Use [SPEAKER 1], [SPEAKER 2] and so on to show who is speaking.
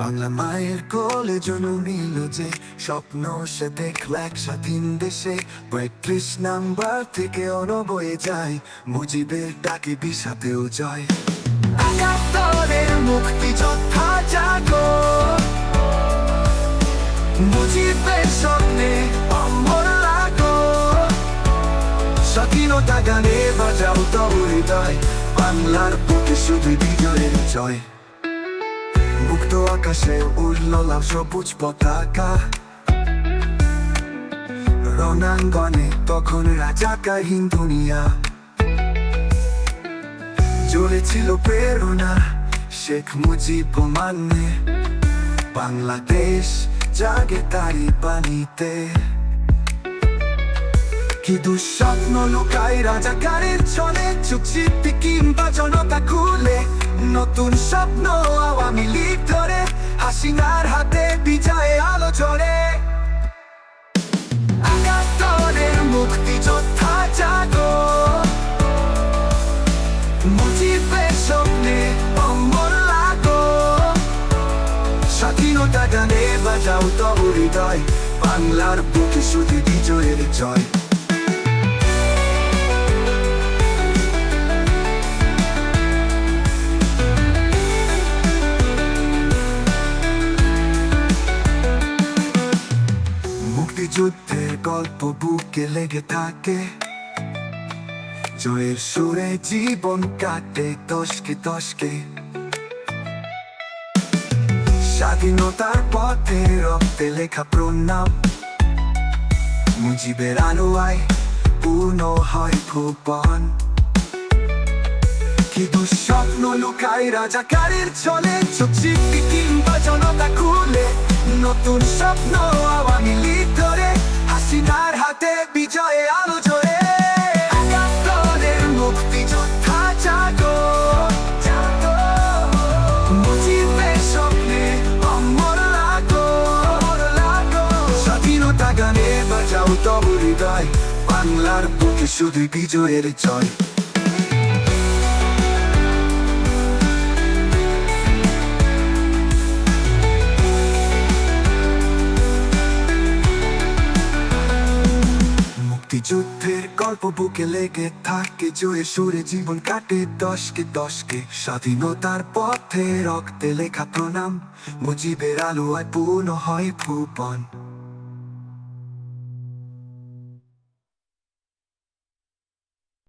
[SPEAKER 1] বাংলা মায়ের কোলে জন্মিল যে, স্বপ্ন সে দেখল এক স্বাধীন দেশে। পঁয়ত্রিশ নাম্বার থেকে অনবয়ে যায়, মুজিবের ডাকে বিষাতেও জয়। একাত্তরের মুক্তিযোদ্ধা জাগো। মুজিবের স্বপ্নে অমর লাগো। স্বাধীনতা গানে বাজাও তব হৃদয়, বাংলার বুকে শুধু বিজয়ের জয়। মুক্ত আকাশে উড়ল লাল সবুজ পতাকা রণাঙ্গনে তখন রাজাকাহীন দুনিয়া জ্বলেছিল প্রেরণা শেখ মুজিব মানে বাংলাদেশ জাগে তারি পানিতে কি দুঃস্বপ্ন লুকাই রাজাকারের ছলে চুপচিপি কিংবা জনতা নতুন স্বপ্ন আওয়ামী লীগ ধরে, হাসিনার হাতে বিজয়ে আলো গানে বাজাও হৃদয়, বাংলার বুকে শুধু বিজয়ের জয়। মুক্তিযুদ্ধের গল্প বুকে লেগে থাকে। জয়ের সুরে জীবন কাটে দশকে দশকে স্বাধীনতার পথে রক্তে লেখা প্রণাম। মুজিবের আলোয় পূর্ণ হয় ভুবন কি দুঃস্বপ্ন লুকাই রাজাকারের চলে চুপচিপি কিংবা জনতা খুলে। নতুন স্বপ্ন আওয়ামী বাংলার বুকে শুধু বিজয়ের জয়। মুক্তিযুদ্ধের গল্প বুকে লেগে থাকে জোরে সুরে জীবন কাটে দশকে দশকে। স্বাধীনতার পথে রক্তে লেখা প্রণাম, মুজিবের আলোয় পূর্ণ হয় ভুবন।